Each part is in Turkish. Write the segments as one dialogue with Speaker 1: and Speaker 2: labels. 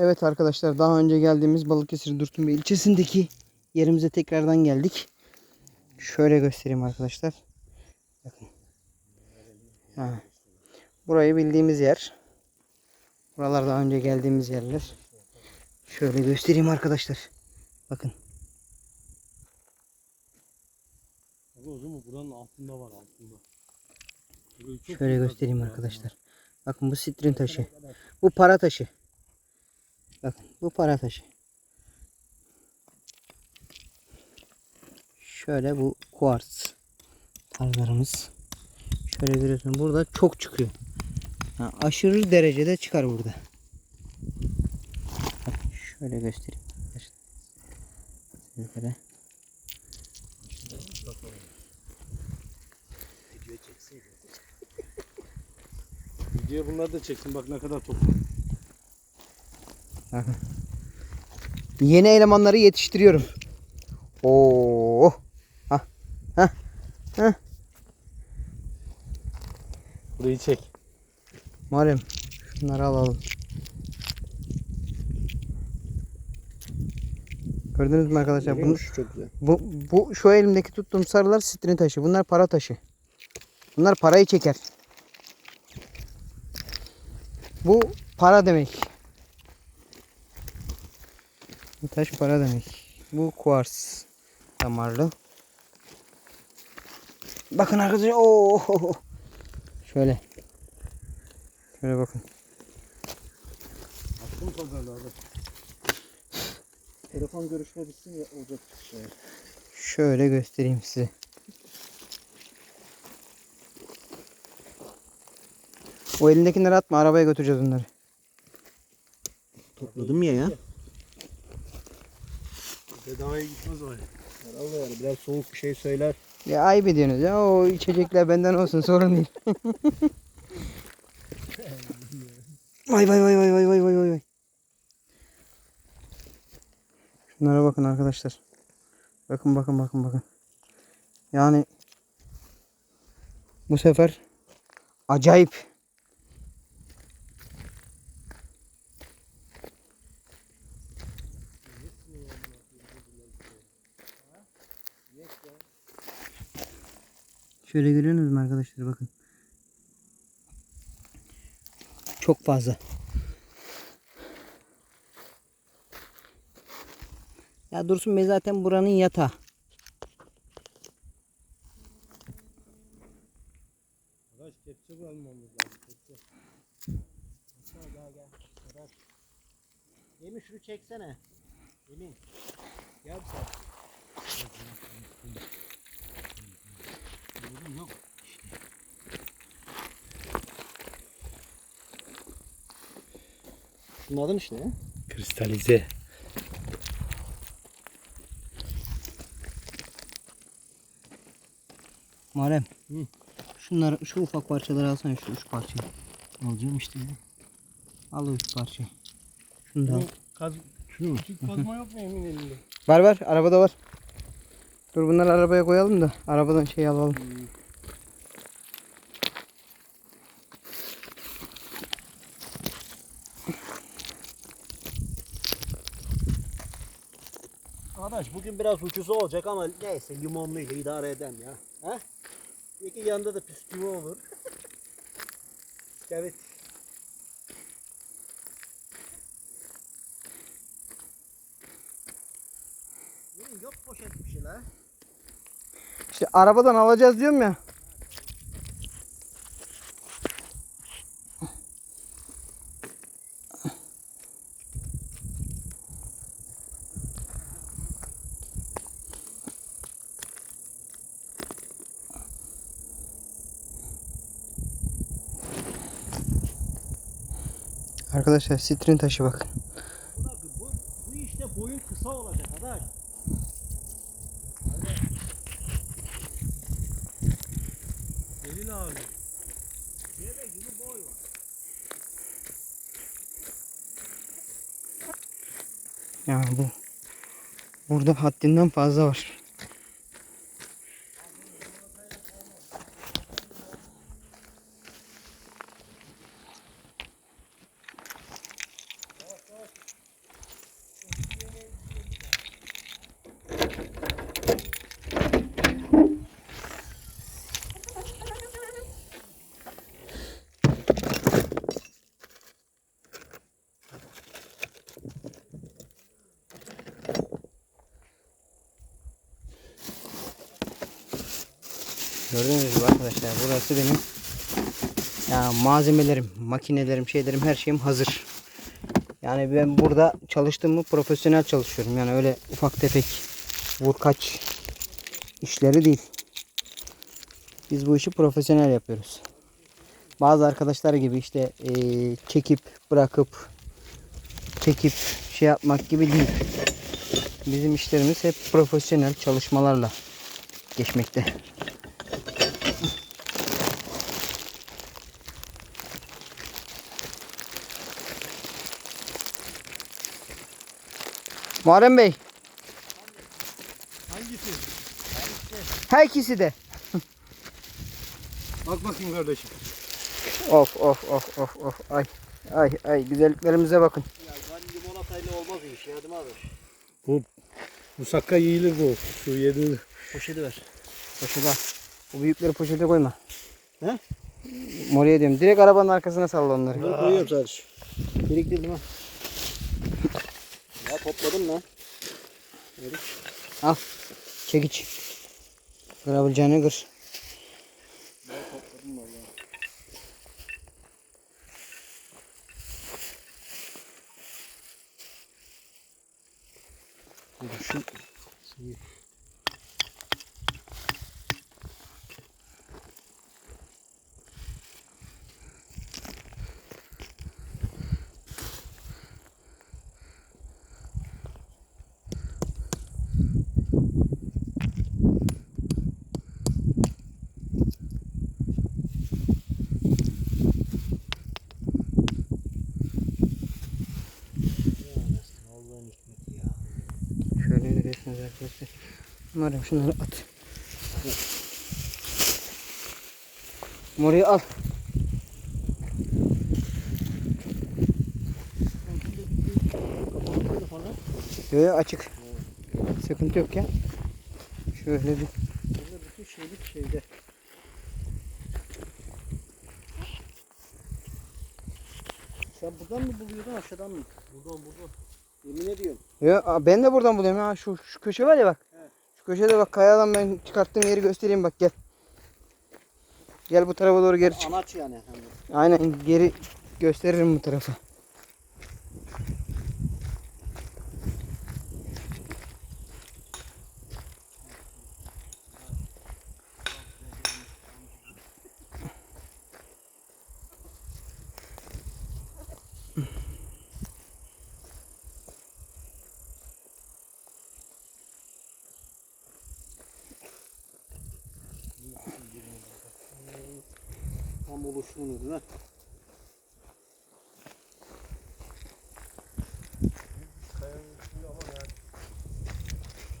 Speaker 1: Evet arkadaşlar daha önce geldiğimiz Balıkesir Dursunbey ilçesindeki yerimize tekrardan geldik. Şöyle göstereyim arkadaşlar. Bakın. Ha. Burayı bildiğimiz yer. Buralar daha önce geldiğimiz yerler. Şöyle göstereyim arkadaşlar. Bakın.
Speaker 2: Abi o zaman buranın altında var altında.
Speaker 1: Şöyle göstereyim arkadaşlar. Bakın bu sitrin taşı. Bu para taşı. Bakın bu para taşı. Şöyle bu kuartz tarzlarımız. Şöyle görüyorsun burada çok çıkıyor. Ha, aşırı derecede çıkar burada. Bakın şöyle göstereyim. Sizlere.
Speaker 2: Videoya bunları da çeksin bak ne kadar toplu.
Speaker 1: Bakın. Yeni elemanları yetiştiriyorum. Oo. Ha. Ha. Ha.
Speaker 2: Burayı çek.
Speaker 1: Muharrem şunları alalım. Gördünüz mü arkadaşlar? Bunu,
Speaker 2: çok güzel.
Speaker 1: bu, bu şu elimdeki tuttuğum sarılar sitrin taşı. Bunlar para taşı. Bunlar parayı çeker. Bu para demek. Bu taş para demek. Bu kuars damarlı. Bakın arkadaşlar. Oo. Şöyle. Şöyle bakın.
Speaker 2: Attım pazarlarda. Telefon görüşme bitsin ya olacak şey.
Speaker 1: Şöyle göstereyim size. O elindekileri atma arabaya götüreceğiz onları.
Speaker 3: Topladım ya ya.
Speaker 2: Bedavaya gitmez o.
Speaker 3: Herhalde yani biraz soğuk bir şey söyler.
Speaker 1: Ya ayıp ediyorsunuz ya o içecekler benden olsun sorun değil. vay vay vay vay vay vay vay vay vay. Şunlara bakın arkadaşlar. Bakın bakın bakın bakın. Yani bu sefer acayip. Şöyle görüyorsunuz mu arkadaşlar bakın. Çok fazla. Ya Dursun Bey zaten buranın yatağı.
Speaker 2: Arkadaş kepçe lazım. Kepçe.
Speaker 3: Yemin şunu çeksene. Yemin. Gel sen.
Speaker 2: Yok.
Speaker 3: Şunun işte ne?
Speaker 2: Kristalize.
Speaker 1: Muharrem.
Speaker 2: Hı.
Speaker 1: Şunları şu ufak parçaları alsana şu üç parçayı.
Speaker 3: Alacağım işte.
Speaker 1: Al o üç parçayı. Şunu da al.
Speaker 2: Kaz... Şunu küçük kazma yok mu emin elinde?
Speaker 1: Var var arabada var. Dur bunları arabaya koyalım da arabadan şey alalım.
Speaker 3: Arkadaş bugün biraz ucuz olacak ama neyse limonluyla idare edem ya. Ha? İki yanında da püsküvi olur. evet. Yok poşet bir şey la.
Speaker 1: İşte arabadan alacağız diyorum ya. Arkadaşlar sitrin taşı bakın.
Speaker 3: Bu, bu işte boyun kısa olacak arkadaş.
Speaker 2: Elin abi.
Speaker 3: Deve gibi boy var.
Speaker 1: Yani bu burada haddinden fazla var. Gördüğünüz gibi arkadaşlar burası benim ya malzemelerim, makinelerim, şeylerim her şeyim hazır. Yani ben burada çalıştım mı profesyonel çalışıyorum. Yani öyle ufak tefek vur kaç işleri değil. Biz bu işi profesyonel yapıyoruz. Bazı arkadaşlar gibi işte eee, çekip bırakıp çekip şey yapmak gibi değil. Bizim işlerimiz hep profesyonel çalışmalarla geçmekte. Muharrem Bey.
Speaker 3: Hangisi?
Speaker 1: Her ikisi de.
Speaker 3: Bak bakayım kardeşim.
Speaker 1: Of of of of of. Ay ay ay güzelliklerimize bakın.
Speaker 3: Ya ben limonatayla olmaz iş ya değil mi abi?
Speaker 2: Bu musakka yiyilir bu. Su yedirir.
Speaker 3: Poşeti ver.
Speaker 1: Poşete. Bu büyükleri poşete koyma.
Speaker 3: He?
Speaker 1: Moraya diyorum. Direkt arabanın arkasına salla onları.
Speaker 3: Bunları koyuyorum sadece. Biriktirdim ha. Ya topladım lan.
Speaker 1: Al. Çekiç. Kırabileceğini kır.
Speaker 3: Topladım valla. Şu suyu.
Speaker 1: Görüyorsunuz arkadaşlar. Umarım şunları at. Morayı al. Yo, yo, açık. Sıkıntı yok ya. Şöyle bir.
Speaker 3: Bütün şeylik şeyde. Sen buradan mı buluyordun aşağıdan mı? Buradan buradan. Yemin ediyorum.
Speaker 1: Yo, aa, ben de buradan buluyorum ya. Şu, şu köşe var ya bak.
Speaker 3: Evet.
Speaker 1: Şu köşede bak kayadan ben çıkarttığım yeri göstereyim bak gel. Gel bu tarafa doğru geri çık.
Speaker 3: Anaç yani.
Speaker 1: Aynen geri gösteririm bu tarafa.
Speaker 3: Tam oluşumu değil mi?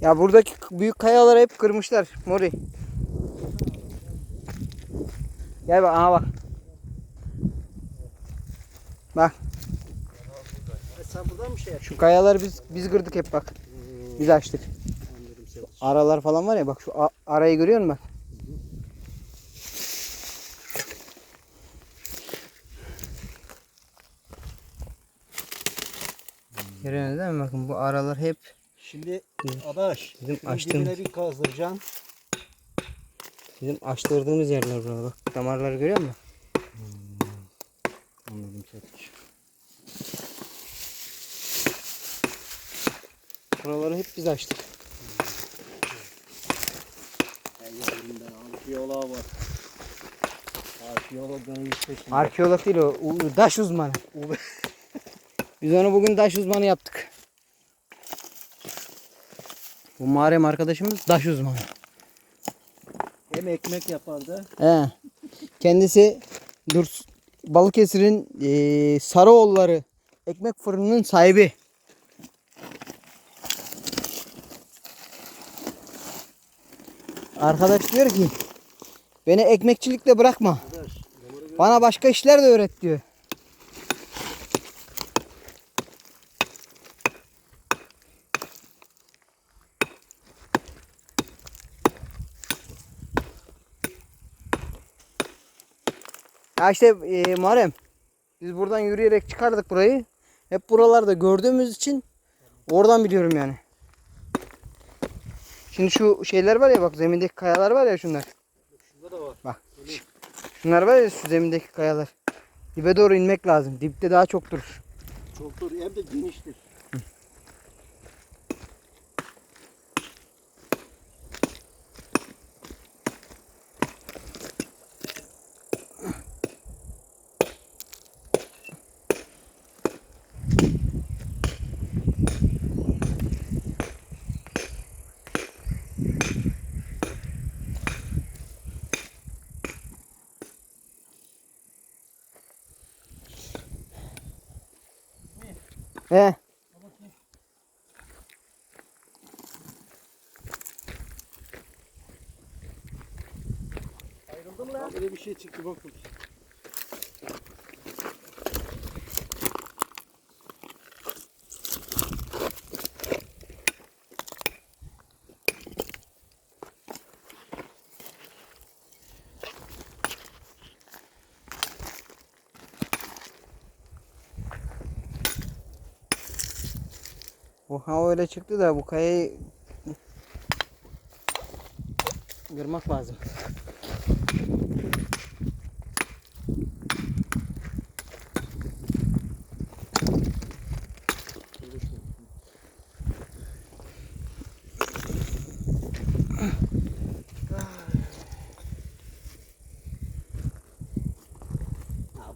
Speaker 1: Ya buradaki büyük kayaları hep kırmışlar Mori. Gel bak aha bak. Bak
Speaker 3: E sen buradan mı şey
Speaker 1: şu
Speaker 3: yapıyorsun?
Speaker 1: kayaları biz biz kırdık hep bak. Biz açtık. Aralar falan var ya bak şu arayı görüyor musun bak. Görüyorsunuz değil mi? Bakın bu aralar hep
Speaker 3: Şimdi adaş.
Speaker 1: Bizim
Speaker 3: dibine bir kazdıracaksın.
Speaker 1: bizim açtırdığımız yerler burada bak. Damarları görüyor musun?
Speaker 3: Anladım Çetiş.
Speaker 1: Buraları hep biz açtık.
Speaker 3: Ellerimden arkeoloğa var. Arkeolog beni peşinde.
Speaker 1: Arkeolog değil o. Daş uzmanı. Biz onu bugün daş uzmanı yaptık. Bu Muharrem arkadaşımız daş uzmanı.
Speaker 3: Hem ekmek yapardı.
Speaker 1: He. Kendisi Durs Balıkesir'in eee Sarıoğulları ekmek fırınının sahibi. Arkadaş diyor ki beni ekmekçilikle bırakma. Bana başka işler de öğret diyor. Ya işte e, Muharrem biz buradan yürüyerek çıkardık burayı. Hep buralarda gördüğümüz için oradan biliyorum yani. Şimdi şu şeyler var ya bak zemindeki kayalar var ya şunlar.
Speaker 3: Burada da var.
Speaker 1: Şunlar var ya şu zemindeki kayalar. Dibe doğru inmek lazım. Dipte daha çok durur.
Speaker 3: Çoktur hem de geniştir.
Speaker 1: He.
Speaker 3: Ayrıldın mı lan?
Speaker 2: Böyle bir şey çıktı bakın.
Speaker 1: Oha öyle çıktı da bu kayayı kırmak lazım.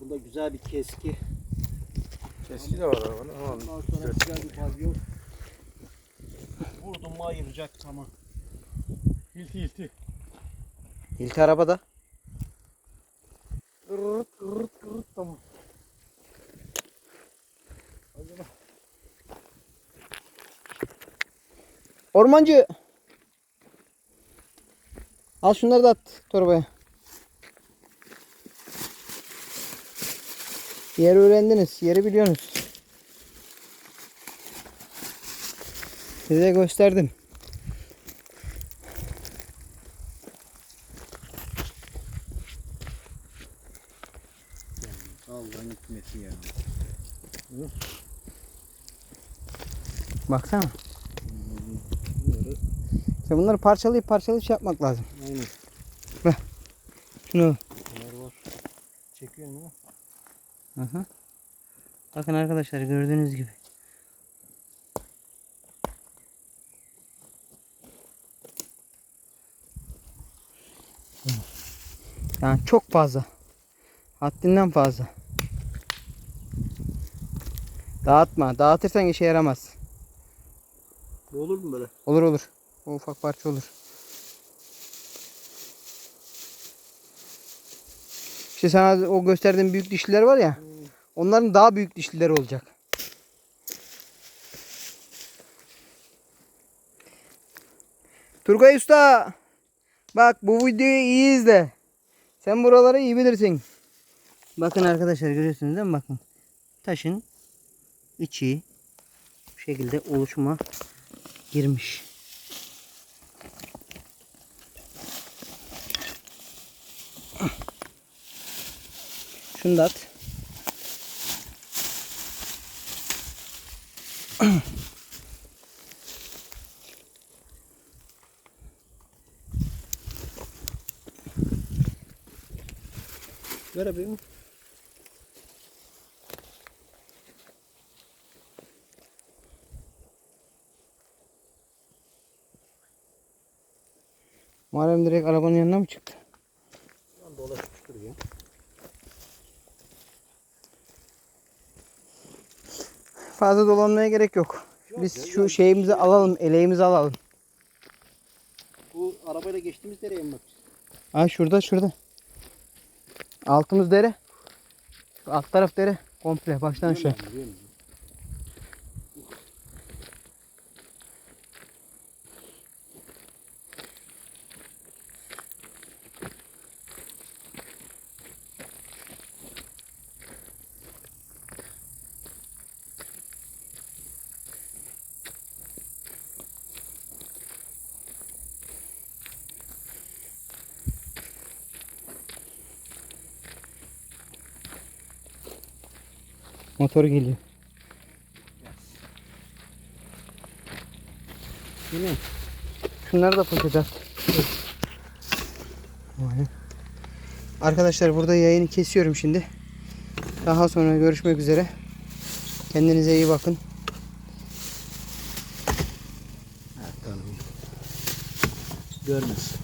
Speaker 3: Bunda güzel bir keski.
Speaker 2: Keski de var arabanın.
Speaker 3: Ondan sonra güzel bir pavyon. Vurdum mu ayıracak tamam.
Speaker 2: hilti hilti.
Speaker 1: İlti arabada.
Speaker 2: Gırırt gırırt gırırt tamam.
Speaker 1: Ormancı. Al şunları da at torbaya. Yeri öğrendiniz. Yeri biliyorsunuz. Size gösterdim.
Speaker 3: Allah'ın hikmeti ya.
Speaker 1: Baksana. İşte bunları parçalayıp parçalayıp şey yapmak lazım.
Speaker 3: Aynen.
Speaker 1: Şunu.
Speaker 3: Bunlar var. Mi?
Speaker 1: Hı hı. Bakın arkadaşlar gördüğünüz gibi. Yani çok fazla. Haddinden fazla. Dağıtma. Dağıtırsan işe yaramaz.
Speaker 3: Bu olur mu böyle?
Speaker 1: Olur olur. O ufak parça olur. İşte sana o gösterdiğim büyük dişliler var ya. Onların daha büyük dişlileri olacak. Turgay Usta. Bak bu videoyu iyi izle. Sen buraları iyi bilirsin. Bakın arkadaşlar görüyorsunuz değil mi? Bakın. Taşın içi bu şekilde oluşuma girmiş. Şunu da at.
Speaker 3: Ver abi.
Speaker 1: Muharrem direkt arabanın yanına mı çıktı?
Speaker 3: Lan dolaşmıştır ya.
Speaker 1: Fazla dolanmaya gerek yok. Biz şu şeyimizi alalım, eleğimizi alalım.
Speaker 3: Bu arabayla geçtiğimiz nereye mi bakacağız?
Speaker 1: Ha şurada şurada. Altımız dere. Alt taraf dere. Komple baştan aşağı. Motor geliyor.
Speaker 3: Yine.
Speaker 1: Şunları da poşete at. Vay. Arkadaşlar burada yayını kesiyorum şimdi. Daha sonra görüşmek üzere. Kendinize iyi bakın.
Speaker 3: Görmesin.